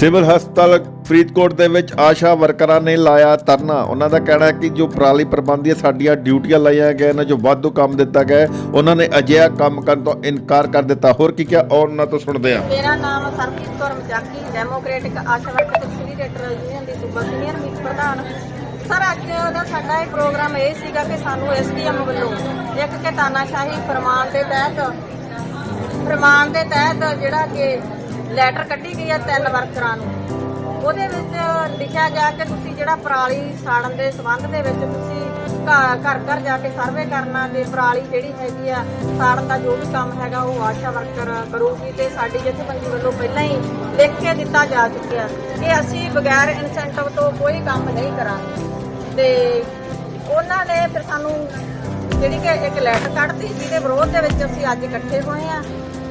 Civil ਹਸਪਤਾਲ ਫਰੀਦਕੋਟ ਦੇ ਵਿੱਚ ਆਸ਼ਾ ਵਰਕਰਾਂ ਨੇ ਲਾਇਆ ਧਰਨਾ। ਉਹਨਾਂ ਦਾ ਕਹਿਣਾ ਹੈ ਕਿ ਜੋ ਪਰਾਲੀ ਪ੍ਰਬੰਧੀ ਸਾਡੀਆਂ ਡਿਊਟੀਆਂ ਲਾਈਆਂ ਗਏ ਨੇ, ਜੋ ਵਾਧੂ ਕੰਮ ਦਿੱਤਾ ਗਿਆ ਉਹਨਾਂ ਨੇ ਅਜਿਹਾ ਕੰਮ ਕਰਨ ਤੋਂ ਇਨਕਾਰ ਕਰ ਦਿੱਤਾ। ਹੋਰ ਕੀ ਕਿਹਾ? ਔਰ ਉਹਨਾਂ ਤੋਂ ਸੁਣਦੇ ਹਾਂ। ਮੇਰਾ ਨਾਮ Sarabjit Kaur ਮਜਾਕੀ democratic ASHA worker accelerator union ਦੀ ਸੂਬਾ ਸੀਨੀਅਰ ਮੀਤ ਪ੍ਰਧਾਨ। ਸਰ ਅੱਜ ਦਾ ਸਾਡਾ ਇਹ ਪ੍ਰੋਗਰਾਮ ਇਹ ਸੀਗਾ ਕਿ ਸਾਨੂੰ ਐਸਡੀਐਮ ਵੱਲੋਂ ਇੱਕ ਕਿ ਤਾਨਾਸ਼ਾਹੀ ਫਰਮਾਨ ਦੇ ਤਹਿਤ ਫਰਮਾਨ ਦੇ ਤਹਿਤ ਜਿਹੜਾ ਕਿ ਲੈਟਰ ਕੱਢੀ ਗਈ ਹੈ ਤਿੰਨ ਵਰਕਰਾਂ ਨੂੰ। ਉਹਦੇ ਵਿੱਚ ਲਿਖਿਆ ਗਿਆ ਕਿ ਤੁਸੀਂ ਜਿਹੜਾ ਪਰਾਲੀ ਸਾੜਨ ਦੇ ਸੰਬੰਧ ਦੇ ਵਿੱਚ ਤੁਸੀਂ ਘਰ ਘਰ ਜਾ ਕੇ ਸਰਵੇ ਕਰਨਾ ਤੇ ਪਰਾਲੀ ਜਿਹੜੀ ਹੈਗੀ ਆ, ਸਾੜਨ ਦਾ ਜੋ ਵੀ ਕੰਮ ਹੈਗਾ ਉਹ ਆਸ਼ਾ ਵਰਕਰ ਕਰੂਗੀ ਤੇ ਸਾਡੀ ਜਥੇਬੰਦੀ ਵੱਲੋਂ ਪਹਿਲਾਂ ਹੀ ਲਿਖ ਕੇ ਦਿੱਤਾ ਜਾ ਚੁੱਕਿਆ। ਕਿ ਅਸੀਂ ਬਗੈਰ ਇਨਸੈਂਟਿਵ ਤੋਂ ਕੋਈ ਕੰਮ ਨਹੀਂ ਕਰਾਂਗੇ। ਤੇ ਉਹਨਾਂ ਨੇ ਫਿਰ ਸਾਨੂੰ ਜਿਹੜੀ ਕਿ ਇੱਕ ਲੈਟਰ ਕੱਢਤੀ, ਜਿਹਦੇ ਵਿਰੋਧ ਦੇ ਵਿੱਚ ਅਸੀਂ ਅੱਜ ਇਕੱਠੇ ਹੋਏ ਆ।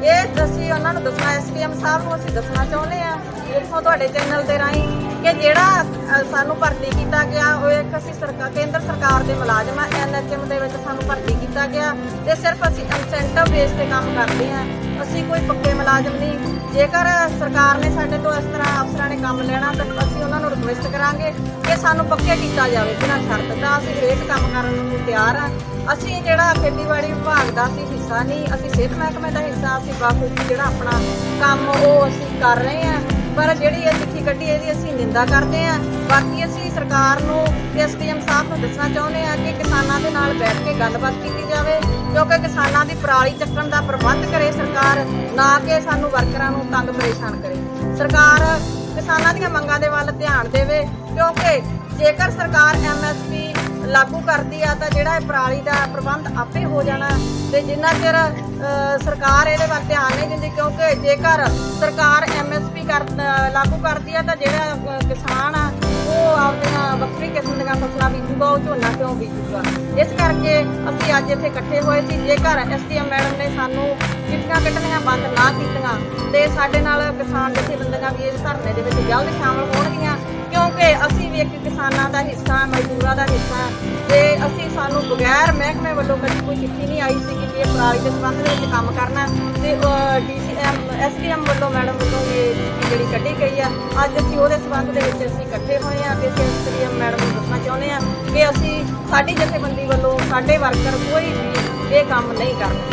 ਇਹ ਅਸੀਂ ਉਹਨਾਂ ਨੂੰ ਦੱਸਣਾ ਐਸਪੀਐਮ ਸਾਹਿਬ ਨੂੰ ਅਸੀਂ ਦੱਸਣਾ ਚਾਹੁੰਦੇ ਆ ਇੱਥੋਂ ਤੁਹਾਡੇ ਚੈਨਲ ਦੇ ਰਾਹੀਂ ਕਿ ਜਿਹੜਾ ਸਾਨੂੰ ਭਰਤੀ ਕੀਤਾ ਗਿਆ, ਉਹ ਇੱਕ ਅਸੀਂ ਸਰਕਾਰ ਕੇਂਦਰ ਸਰਕਾਰ ਦੇ ਮੁਲਾਜ਼ਮ ਆ ਐਨਐਚਐਮ ਦੇ ਵਿੱਚ ਸਾਨੂੰ ਭਰਤੀ ਕੀਤਾ ਗਿਆ, ਤੇ ਸਿਰਫ ਅਸੀਂ ਇਨਸੈਂਟਿਵ ਬੇਸ ਤੇ ਕੰਮ ਕਰਦੇ ਆ ਅਸੀਂ ਕੋਈ ਪੱਕੇ ਮੁਲਾਜ਼ਮ ਨਹੀਂ। ਜੇਕਰ ਸਰਕਾਰ ਨੇ ਸਾਡੇ ਤੋਂ ਇਸ ਤਰ੍ਹਾਂ ਅਫਸਰਾਂ ਨੇ ਕੰਮ ਲੈਣਾ, ਤਾਂ ਅਸੀਂ ਉਹਨਾਂ ਨੂੰ ਰਿਕੁਐਸਟ ਕਰਾਂਗੇ ਕਿ ਸਾਨੂੰ ਪੱਕੇ ਕੀਤਾ ਜਾਵੇ, ਬਿਨਾਂ ਸ਼ਰਤ ਦਾ ਅਸੀਂ ਹਰੇਕ ਕੰਮ ਕਰਨ ਨੂੰ ਤਿਆਰ ਆ। ਅਸੀਂ ਜਿਹੜਾ ਖੇਤੀਬਾੜੀ ਵਿਭਾਗ ਦਾ ਅਸੀਂ ਹਿੱਸਾ ਨਹੀਂ, ਅਸੀਂ ਸਿਹਤ ਮਹਿਕਮੇ ਦਾ ਹਿੱਸਾ, ਅਸੀਂ ਬਾਖੂਬੀ ਜਿਹੜਾ ਆਪਣਾ ਕੰਮ ਉਹ ਅਸੀਂ ਕਰ ਰਹੇ ਆ। ਪਰ ਜਿਹੜੀ ਇਹ ਚਿੱਠੀ ਕੱਢੀ, ਇਹਦੀ ਅਸੀਂ ਨਿੰਦਾ ਕਰਦੇ ਆ। ਬਾਕੀ ਅਸੀਂ ਸਰਕਾਰ ਨੂੰ ਤੇ ਐਸਡੀਐਮ ਸਾਹਿਬ ਨੂੰ ਦੱਸਣਾ ਚਾਹੁੰਦੇ ਆ ਕਿ ਕਿਸਾਨਾਂ ਦੇ ਨਾਲ ਬੈਠ ਕੇ ਗੱਲਬਾਤ ਕੀਤੀ ਜਾਵੇ। ਕਿਉਂਕਿ ਕਿਸਾਨਾਂ ਦੀ ਪਰਾਲੀ ਚੱਕਣ ਦਾ ਪ੍ਰਬੰਧ ਕਰੇ ਸਰਕਾਰ, ਨਾ ਕਿ ਸਾਨੂੰ ਵਰਕਰਾਂ ਨੂੰ ਤੰਗ ਪਰੇਸ਼ਾਨ ਕਰੇ। ਸਰਕਾਰ ਕਿਸਾਨਾਂ ਦੀਆਂ ਮੰਗਾਂ ਦੇ ਵੱਲ ਧਿਆਨ ਦੇਵੇ, ਕਿਉਂਕਿ ਜੇਕਰ ਸਰਕਾਰ ਐਮਐਸਪੀ ਲਾਗੂ ਕਰਦੀ ਆ, ਤਾਂ ਜਿਹੜਾ ਇਹ ਪਰਾਲੀ ਦਾ ਪ੍ਰਬੰਧ ਆਪੇ ਹੋ ਜਾਣਾ ਤੇ ਜਿੰਨਾ ਚਿਰ ਸਰਕਾਰ ਇਹਦੇ ਵੱਲ ਧਿਆਨ ਨਹੀਂ ਦਿੰਦੀ, ਕਿਉਂਕਿ ਜੇਕਰ ਸਰਕਾਰ ਐਮਐਸਪੀ ਕਰ ਲਾਗੂ ਕਰਦੀ ਆ, ਤਾਂ ਜਿਹੜਾ ਕਿਸਾਨ ਆ, ਉਹ ਆਪਣੇ ਬੀਜੂਗਾ ਉਹ ਝੋਨਾ ਕਿਉਂ ਬੀਜੂਗਾ? ਇਸ ਕਰਕੇ ਅਸੀਂ ਅੱਜ ਇੱਥੇ ਇਕੱਠੇ ਹੋਏ ਸੀ। ਜੇਕਰ ਐਸਡੀਐਮ ਮੈਡਮ ਨੇ ਸਾਨੂੰ ਚਿੱਠੀਆਂ ਕੱਢਣੀਆਂ ਬੰਦ ਨਾ ਕੀਤੀਆਂ, ਤੇ ਸਾਡੇ ਨਾਲ ਕਿਸਾਨ ਜਥੇਬੰਦੀਆਂ ਵੀ ਇਸ ਧਰਨੇ ਦੇ ਵਿੱਚ ਜਲਦ ਸ਼ਾਮਲ ਹੋਣਗੀਆਂ, ਕਿਉਂਕਿ ਅਸੀਂ ਵੀ ਇੱਕ ਕਿਸਾਨਾਂ ਦਾ ਹਿੱਸਾ ਮਜ਼ਦੂਰਾਂ ਦਾ ਹਿੱਸਾ ਹਾਂ, ਤੇ ਅਸੀਂ ਸਾਨੂੰ ਬਗੈਰ ਮਹਿਕਮੇ ਵੱਲੋਂ ਕਦੀ ਕੋਈ ਚਿੱਠੀ ਨਹੀਂ ਆਈ ਸੀ ਕਿ ਇਹ ਪਰਾਲੀ ਦੇ ਸੰਬੰਧ ਦੇ ਵਿੱਚ ਕੰਮ ਕਰਨਾ ਤੇ ਡੀਸੀਐਮ ਐਸਡੀਐਮ ਵੱਲੋਂ ਮੈਡਮ ਵੱਲੋਂ ਇਹ ਜਿਹੜੀ ਕੱਢੀ ਗਈ ਆ। ਅੱਜ ਅਸੀਂ ਉਹਦੇ ਸੰਬੰਧ ਦੇ ਵਿੱਚ ਅਸੀਂ ਕਿ ਅਸੀਂ ਸਾਡੀ ਜਥੇਬੰਦੀ ਵੱਲੋਂ ਸਾਡੇ ਵਰਕਰ ਕੋਈ ਵੀ ਇਹ ਕੰਮ ਨਹੀਂ ਕਰਦੇ।